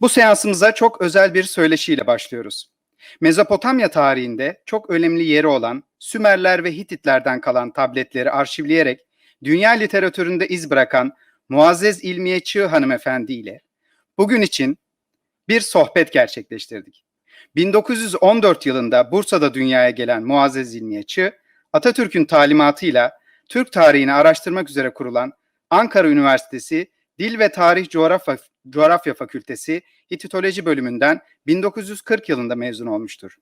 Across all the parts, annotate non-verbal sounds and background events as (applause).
Bu seansımıza çok özel bir söyleşiyle başlıyoruz. Mezopotamya tarihinde çok önemli yeri olan Sümerler ve Hititlerden kalan tabletleri arşivleyerek dünya literatüründe iz bırakan Muazzez İlmiye Çığ hanımefendi ile bugün için bir sohbet gerçekleştirdik. 1914 yılında Bursa'da dünyaya gelen Muazzez İlmiye Çığ, Atatürk'ün talimatıyla Türk tarihini araştırmak üzere kurulan Ankara Üniversitesi Dil ve Tarih Coğrafya, Coğrafya Fakültesi Hititoloji bölümünden 1940 yılında mezun olmuştur.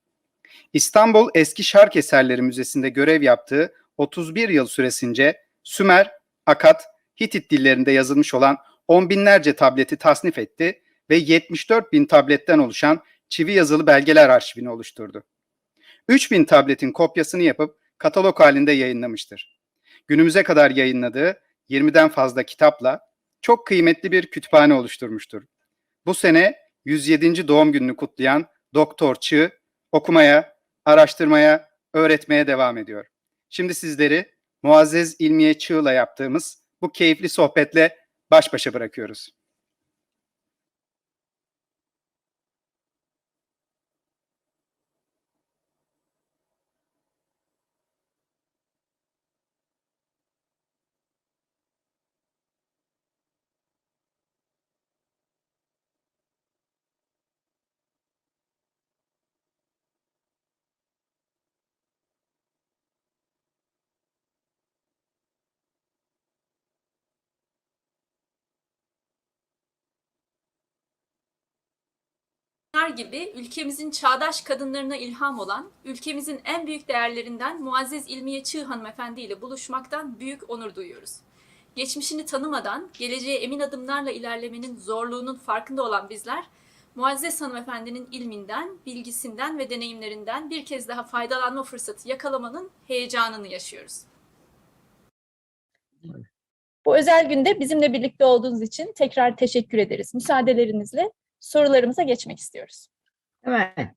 İstanbul Eski Şark Eserleri Müzesi'nde görev yaptığı 31 yıl süresince Sümer, Akat, Hitit dillerinde yazılmış olan on binlerce tableti tasnif etti ve 74 bin tabletten oluşan çivi yazılı belgeler arşivini oluşturdu. 3 bin tabletin kopyasını yapıp katalog halinde yayınlamıştır. Günümüze kadar yayınladığı 20'den fazla kitapla çok kıymetli bir kütüphane oluşturmuştur. Bu sene 107. doğum gününü kutlayan Doktor Çığ okumaya, araştırmaya, öğretmeye devam ediyor. Şimdi sizleri Muazzez İlmiye Çığ'la yaptığımız bu keyifli sohbetle baş başa bırakıyoruz. Bunlar gibi ülkemizin çağdaş kadınlarına ilham olan, ülkemizin en büyük değerlerinden Muazzez İlmiye Çığ hanımefendi ile buluşmaktan büyük onur duyuyoruz. Geçmişini tanımadan geleceğe emin adımlarla ilerlemenin zorluğunun farkında olan bizler, Muazzez hanımefendinin ilminden, bilgisinden ve deneyimlerinden bir kez daha faydalanma fırsatı yakalamanın heyecanını yaşıyoruz. Bu özel günde bizimle birlikte olduğunuz için tekrar teşekkür ederiz. Müsaadelerinizle sorularımıza geçmek istiyoruz. Evet.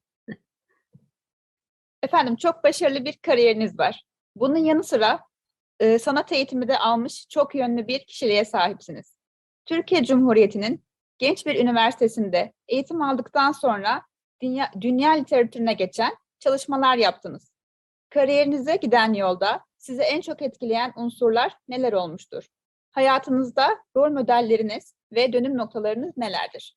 Efendim çok başarılı bir kariyeriniz var. Bunun yanı sıra e, sanat eğitimi de almış çok yönlü bir kişiliğe sahipsiniz. Türkiye Cumhuriyeti'nin genç bir üniversitesinde eğitim aldıktan sonra dünya, dünya literatürüne geçen çalışmalar yaptınız. Kariyerinize giden yolda sizi en çok etkileyen unsurlar neler olmuştur? Hayatınızda rol modelleriniz ve dönüm noktalarınız nelerdir?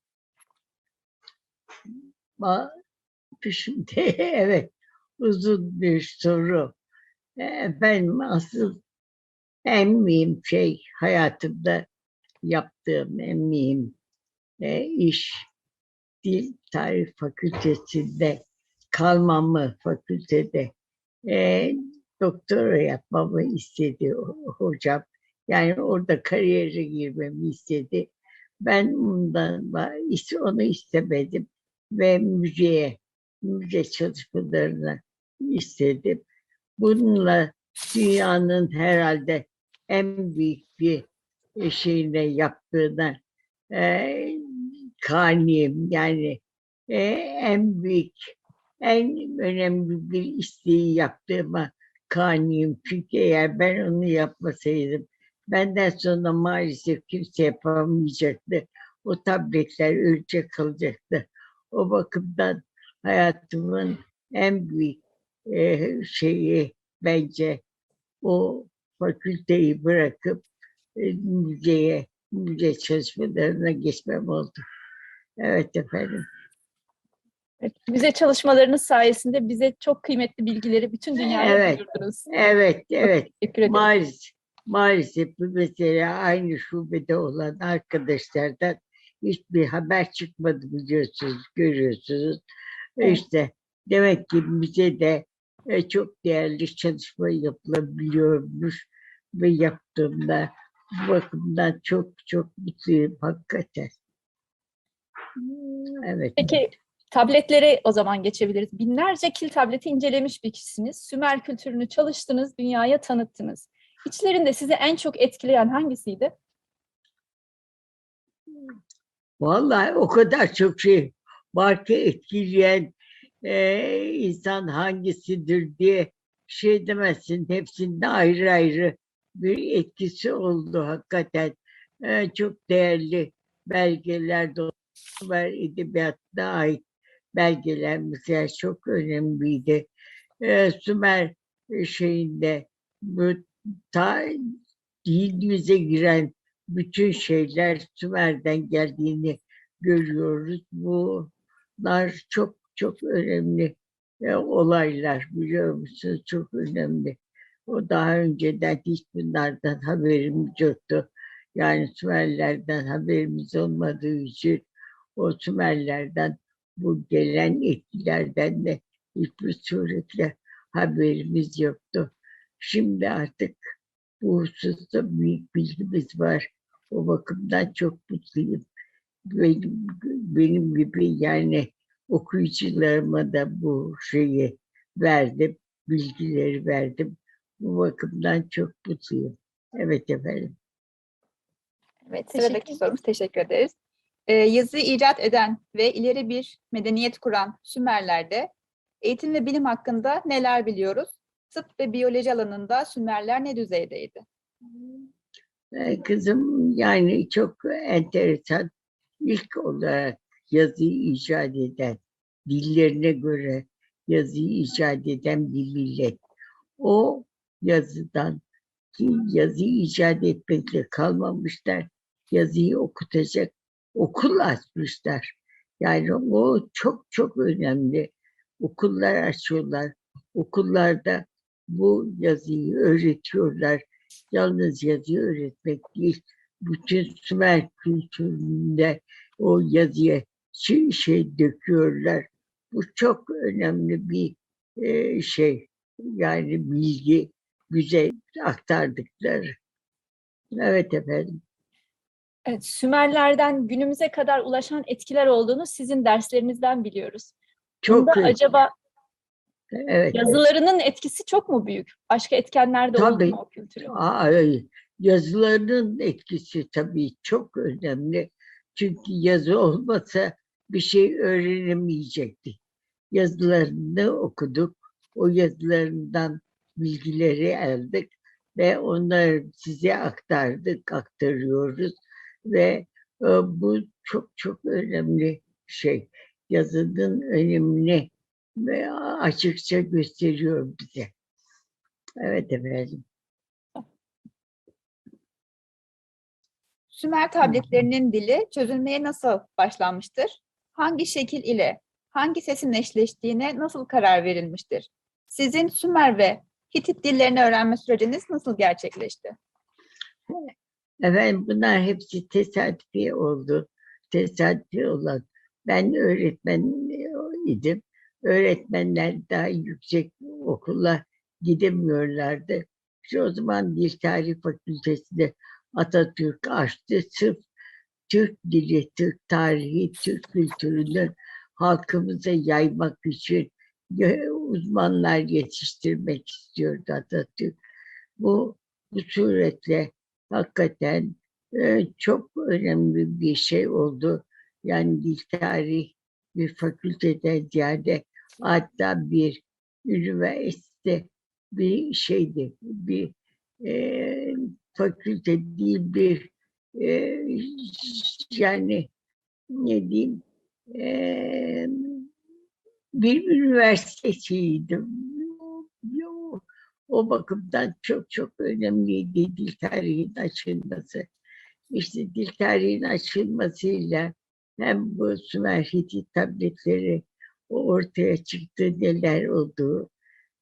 Şimdi (laughs) evet uzun bir soru. Efendim asıl en mühim şey hayatımda yaptığım en mühim e, iş Dil Tarih Fakültesi'nde kalmamı fakültede e, doktora yapmamı istedi hocam. Yani orada kariyere girmemi istedi. Ben ba- onu istemedim ve müzeye, müze çalışmalarını istedim. Bununla dünyanın herhalde en büyük bir şeyine yaptığına e, kaniyim. Yani e, en büyük, en önemli bir isteği yaptığıma kaniyim. Çünkü eğer ben onu yapmasaydım benden sonra maalesef kimse yapamayacaktı. O tabletler ölecek kalacaktı. O bakımdan hayatımın en büyük e, şeyi bence o fakülteyi bırakıp e, müzeye, müze çalışmalarına geçmem oldu. Evet efendim. Evet, Müze çalışmalarınız sayesinde bize çok kıymetli bilgileri bütün dünyaya Evet. duyurdunuz. Evet, evet. Teşekkür ederim. Maalesef, maalesef bu mesela aynı şubede olan arkadaşlardan hiçbir haber çıkmadı biliyorsunuz, görüyorsunuz. Evet. İşte demek ki bize de e, çok değerli çalışma yapılabiliyormuş ve yaptığımda bu bakımdan çok çok mutluyum hakikaten. Evet. Peki tabletlere o zaman geçebiliriz. Binlerce kil tableti incelemiş bir kişisiniz. Sümer kültürünü çalıştınız, dünyaya tanıttınız. İçlerinde sizi en çok etkileyen hangisiydi? Vallahi o kadar çok şey var ki etkileyen eee, insan hangisidir diye şey demezsin. Hepsinde ayrı ayrı bir etkisi oldu hakikaten. Eee, çok değerli belgeler Sümer edebiyatına ait belgeler mesela çok önemliydi. Ee, Sümer şeyinde bu ta dilimize giren bütün şeyler Sümer'den geldiğini görüyoruz. Bunlar çok çok önemli e, olaylar biliyor musunuz? Çok önemli. O daha önceden hiç bunlardan haberimiz yoktu. Yani Sümerlerden haberimiz olmadığı için o Sümerlerden bu gelen etkilerden de hiçbir suretle haberimiz yoktu. Şimdi artık bu hususta büyük bilgimiz var. O bakımdan çok mutluyum. Benim, benim gibi yani okuyucularıma da bu şeyi verdim, bilgileri verdim. Bu bakımdan çok mutluyum. Evet efendim. Evet, Teşekkür sıradaki sorumuz teşekkür ederiz. Ee, yazı icat eden ve ileri bir medeniyet kuran Sümerler'de eğitim ve bilim hakkında neler biliyoruz? Tıp ve biyoloji alanında Sümerler ne düzeydeydi? Ee, Kızım yani çok enteresan. İlk olarak yazıyı icat eden, dillerine göre yazıyı icat eden bir millet. O yazıdan ki yazıyı icat etmekle kalmamışlar. Yazıyı okutacak okul açmışlar. Yani o çok çok önemli. Okullar açıyorlar. Okullarda bu yazıyı öğretiyorlar yalnız yazı öğretmek değil, bütün Sümer kültüründe o yazıya şey, şey döküyorlar. Bu çok önemli bir e, şey. Yani bilgi bize aktardıkları. Evet efendim. Evet, Sümerlerden günümüze kadar ulaşan etkiler olduğunu sizin derslerinizden biliyoruz. Çok Bunda acaba evet. yazılarının etkisi çok mu büyük? Başka etkenler de oldu Tabii. mu o kültürün? Ay, yazılarının etkisi tabii çok önemli. Çünkü yazı olmasa bir şey öğrenemeyecektik. Yazılarını okuduk. O yazılarından bilgileri aldık ve onları size aktardık, aktarıyoruz ve e, bu çok çok önemli şey. Yazının önemini ve açıkça gösteriyor bize. Evet efendim. Sümer tabletlerinin dili çözülmeye nasıl başlanmıştır? Hangi şekil ile hangi sesin eşleştiğine nasıl karar verilmiştir? Sizin Sümer ve Hitit dillerini öğrenme süreciniz nasıl gerçekleşti? Efendim bunlar hepsi tesadüfi oldu. Tesadüfi olan. Ben öğretmen idim. Öğretmenler daha yüksek okula gidemiyorlardı. İşte o zaman Dil Tarih Fakültesi'nde Atatürk açtı. Sırf Türk dili, Türk tarihi, Türk kültürünü halkımıza yaymak için uzmanlar yetiştirmek istiyordu Atatürk. Bu, bu suretle hakikaten e, çok önemli bir şey oldu. Yani dil tarih bir fakülteden ziyade hatta bir üniversite bir şeydi. Bir e, fakülte değil bir e, yani ne diyeyim e, bir üniversitesiydi. Yo, O bakımdan çok çok önemliydi dil tarihinin açılması. İşte dil tarihinin açılmasıyla hem bu Sümer Hitit tabletleri ortaya çıktı neler olduğu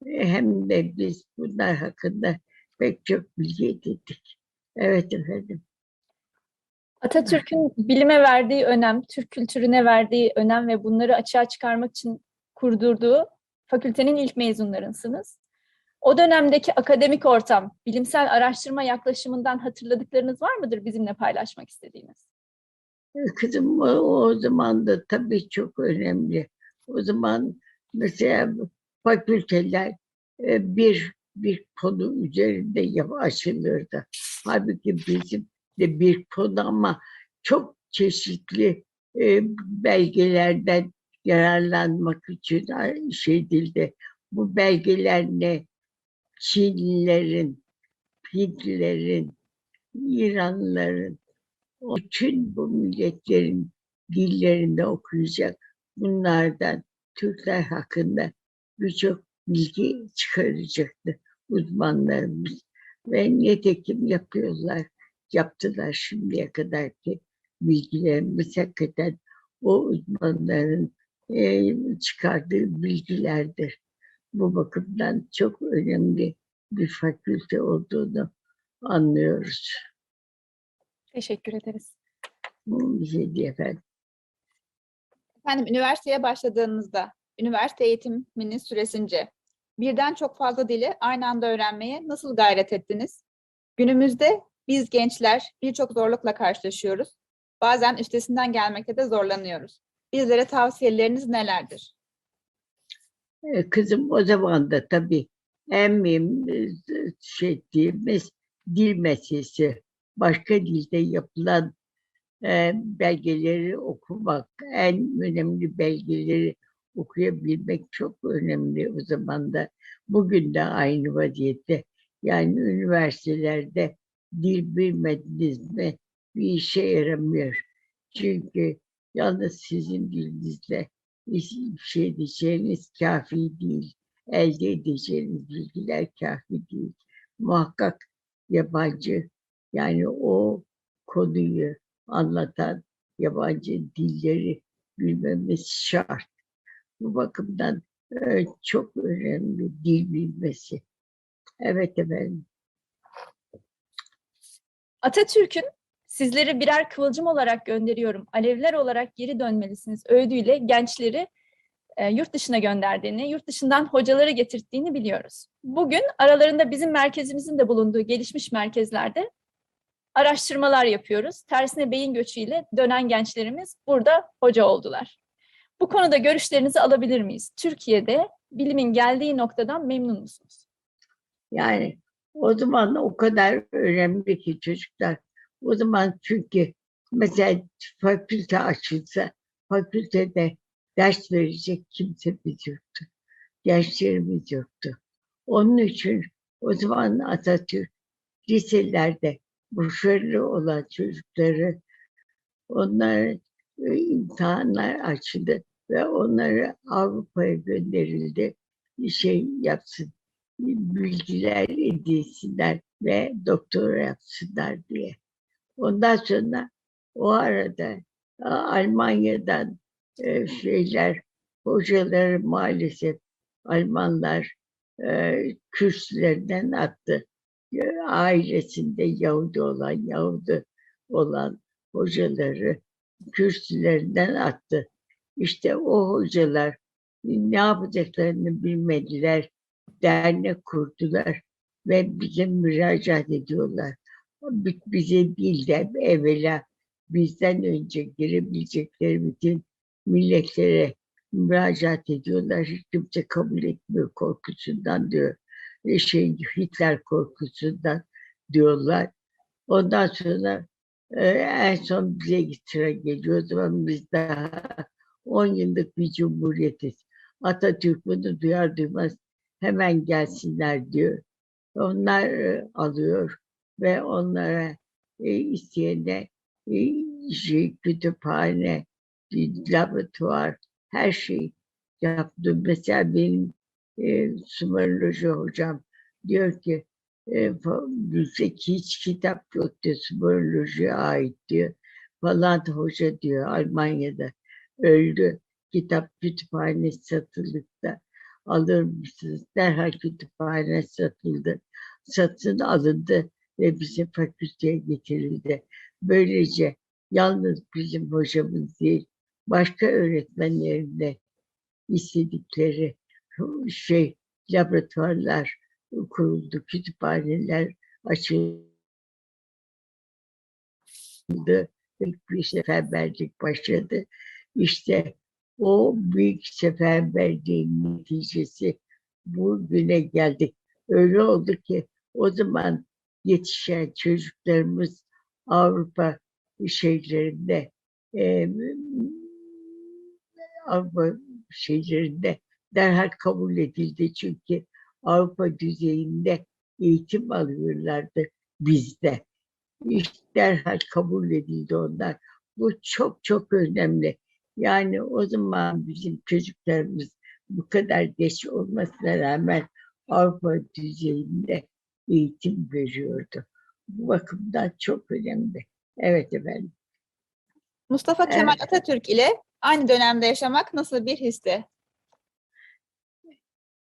hem de biz bunlar hakkında pek çok bilgi edindik. Evet efendim. Atatürk'ün bilime verdiği önem, Türk kültürüne verdiği önem ve bunları açığa çıkarmak için kurdurduğu fakültenin ilk mezunlarısınız. O dönemdeki akademik ortam, bilimsel araştırma yaklaşımından hatırladıklarınız var mıdır bizimle paylaşmak istediğiniz? Kızım o, o zaman da tabii çok önemli. O zaman mesela fakülteler e, bir bir konu üzerinde açılırdı. Halbuki bizim de bir konu ama çok çeşitli e, belgelerden yararlanmak için şey edildi. Bu belgeler ne? Çinlilerin, Hintlilerin, İranlıların, o bütün bu milletlerin dillerinde okuyacak. Bunlardan Türkler hakkında birçok bilgi çıkaracaktı uzmanlarımız. Ve nitekim yapıyorlar, yaptılar şimdiye kadar ki bilgilerimiz hakikaten o uzmanların e, çıkardığı bilgilerdir. Bu bakımdan çok önemli bir fakülte olduğunu anlıyoruz. Teşekkür ederiz. Bu bir şey efendim. Efendim üniversiteye başladığınızda, üniversite eğitiminin süresince birden çok fazla dili aynı anda öğrenmeye nasıl gayret ettiniz? Günümüzde biz gençler birçok zorlukla karşılaşıyoruz. Bazen üstesinden gelmekte de zorlanıyoruz. Bizlere tavsiyeleriniz nelerdir? E, Kızım o zaman da tabii en mühim e, şey ettiğimiz dil meselesi. Başka dilde yapılan e, belgeleri okumak, en önemli belgeleri okuyabilmek çok önemli o zaman da. Bugün de aynı vaziyette. Yani üniversitelerde dil bilmediniz mi bir işe yaramıyor. Çünkü yalnız sizin dilinizle bir şey diyeceğiniz kafi değil. Elde edeceğiniz bilgiler kafi değil. Muhakkak yabancı yani o konuyu anlatan yabancı dilleri bilmemiz şart. Bu bakımdan e, çok önemli dil bilmesi. Evet efendim. Atatürk'ün sizleri birer kıvılcım olarak gönderiyorum, alevler olarak geri dönmelisiniz öğüdüyle gençleri e, yurt dışına gönderdiğini, yurt dışından hocaları getirttiğini biliyoruz. Bugün aralarında bizim merkezimizin de bulunduğu gelişmiş merkezlerde araştırmalar yapıyoruz. Tersine beyin göçüyle dönen gençlerimiz burada hoca oldular. Bu konuda görüşlerinizi alabilir miyiz? Türkiye'de bilimin geldiği noktadan memnun musunuz? Yani o zaman o kadar önemli ki çocuklar. O zaman çünkü mesela fakülte açılsa fakültede ders verecek kimsemiz yoktu. Gençlerimiz yoktu. Onun için o zaman Atatürk liselerde başarılı olan çocukları onlara e, imtihanlar açıldı ve onları Avrupa'ya gönderildi. Bir şey yapsın, bilgiler edinsinler ve doktora yapsınlar diye. Ondan sonra o arada Almanya'dan e, şeyler, hocaları maalesef Almanlar e, kürsülerinden attı. E, Ailesinde Yahudi olan, Yahudi olan hocaları kürsülerinden attı. İşte o hocalar ne yapacaklarını bilmediler. Dernek kurdular ve bize müracaat ediyorlar. Bi- Bize değil de evvela bizden önce girebilecekleri bütün milletlere müracaat ediyorlar. Hiç kimse kabul etmiyor korkusundan diyor. Şey, Hitler korkusundan diyorlar. Ondan sonra e, en son bize sıra geliyor. O zaman biz daha 10 yıllık bir cumhuriyetiz. Atatürk bunu duyar duymaz hemen gelsinler diyor. Onlar e, alıyor ve onlara e, isteyene e, şey, kütüphane, laboratuvar, her şey yaptım. Mesela benim e, Sümeroloji hocam diyor ki e, fa- bizde hiç kitap yok diyor Sümerolojiye ait diyor. Falan hoca diyor Almanya'da öldü. Kitap kütüphane satılıkta alır mısınız? Derhal kütüphane satıldı. Satın alındı ve bize fakülteye getirildi. Böylece yalnız bizim hocamız değil, başka öğretmenlerin de istedikleri şey laboratuvarlar kuruldu, kütüphaneler açıldı. Büyük bir seferberlik başladı. İşte o büyük seferberliğin neticesi bugüne geldik. Öyle oldu ki o zaman yetişen çocuklarımız Avrupa şeylerinde e, Avrupa şeylerinde derhal kabul edildi çünkü Avrupa düzeyinde eğitim alıyorlardı bizde. İşte derhal kabul edildi onlar. Bu çok çok önemli. Yani o zaman bizim çocuklarımız bu kadar geç olmasına rağmen Avrupa düzeyinde eğitim veriyordu. Bu bakımdan çok önemli. Evet efendim. Mustafa Kemal Evet. Atatürk ile aynı dönemde yaşamak nasıl bir histi?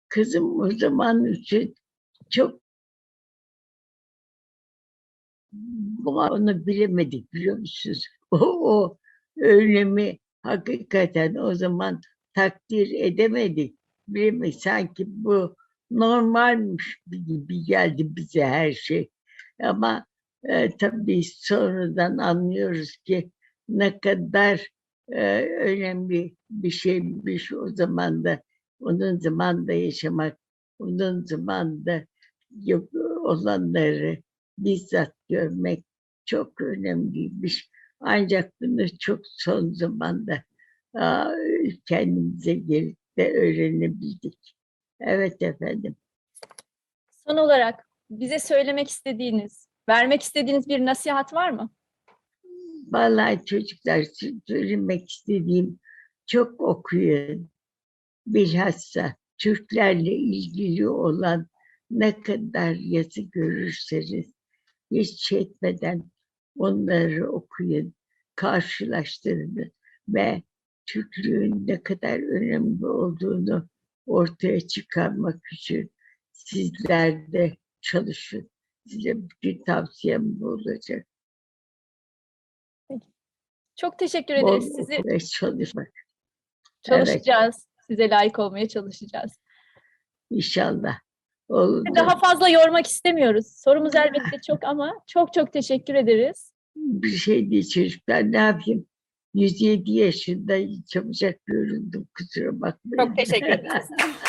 Kızım o zaman için çok ama onu bilemedik biliyor musunuz? O, o önemi hakikaten o zaman takdir edemedik. Bilemedik. Sanki bu normalmiş gibi geldi bize her şey. Ama e, tabii sonradan anlıyoruz ki ne kadar e, önemli bir şeymiş o zaman da onun zamanda yaşamak, onun zamanda olanları bizzat görmek çok önemliymiş. Ancak bunu çok son zamanda kendimize gelip de öğrenebildik. Evet efendim. Son olarak bize söylemek istediğiniz, vermek istediğiniz bir nasihat var mı? Vallahi çocuklar sö- söylemek istediğim çok okuyun. Bilhassa Türklerle ilgili olan ne kadar yazı görürseniz hiç çekmeden onları okuyun, karşılaştırın ve Türklüğün ne kadar önemli olduğunu ortaya çıkarmak için sizler de çalışın. Size bir tavsiyem bu olacak. Çok teşekkür Bol ederiz. Sizi çalışmak. çalışacağız. Size layık olmaya çalışacağız. İnşallah. Olur. Daha fazla yormak istemiyoruz. Sorumuz elbette çok ama çok çok teşekkür ederiz. Bir şey değil çocuklar ne yapayım? 107 yaşında çabucak göründüm kusura bakmayın. Çok teşekkür ederiz. (laughs)